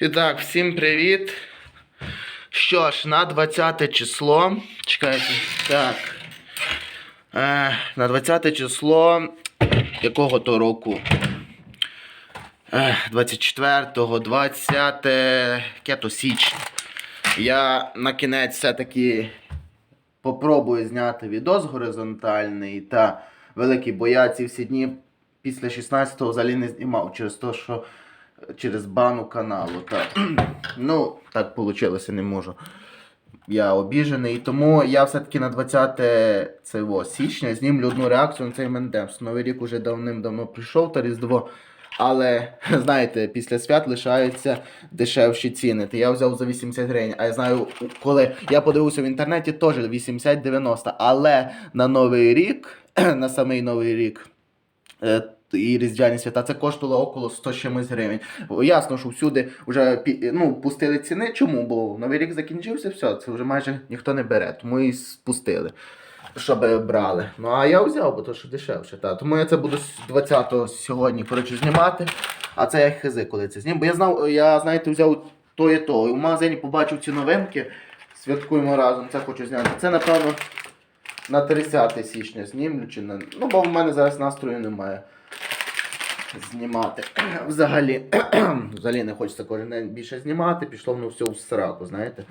І так, всім привіт. Що ж, на 20 число. Чекайте. Так. Е, на 20 число якого то року? Е, 24-го, 20 яке то січня. Я на кінець все-таки попробую зняти відос горизонтальний та великий, бо я всі дні після 16-го взагалі не знімав через те, що через бану каналу. Та. ну, так вийшло, не можу. Я обіжений. Тому я все-таки на 20 це, січня знімлю одну реакцію на цей мендемс. Новий рік уже давним-давно прийшов та Різдво. Але, знаєте, після свят лишаються дешевші ціни. Та я взяв за 80 гривень. А я знаю, коли я подивився в інтернеті, теж 80-90. Але на Новий рік, на самий Новий рік. І Різдвяні свята це коштувало около 100 чимось гривень. Ясно, що всюди вже ну, пустили ціни. Чому? Бо Новий рік закінчився, все, це вже майже ніхто не бере, тому і спустили, щоб брали. Ну а я взяв, бо то що дешевше. Та. Тому я це буду з 20-го сьогодні коротше, знімати. А це я хизи, коли це знім. Бо я знав, я, знаєте, взяв то і то. І в магазині побачив ці новинки. Святкуємо разом, це хочу зняти. Це, напевно, на 30 січня знімлю чи на. Ну, бо в мене зараз настрою немає знімати. Взагалі, взагалі не хочеться кожен день більше знімати, пішло воно все в сраку, знаєте.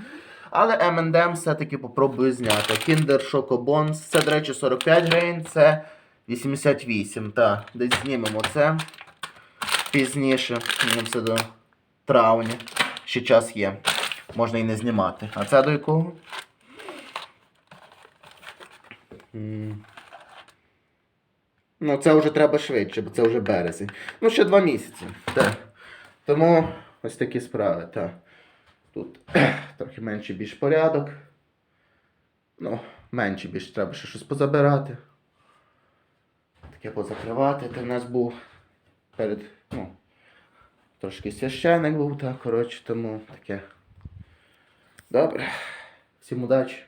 Але M&M все-таки попробую зняти. Kinder Choco Bones, це, до речі, 45 гривень, це 88. Так, десь знімемо це пізніше. Знімемо це до травня. Ще час є. Можна і не знімати. А це до якого? Ну, це вже треба швидше, бо це вже березень. Ну, ще два місяці. Так. Тому ось такі справи. Так. Тут трохи менше більш порядок. Ну, менше більш треба ще щось позабирати. Таке позакривати. Та в нас був перед. Ну, трошки священик був, так, коротше, тому таке. Добре. Всім удачі.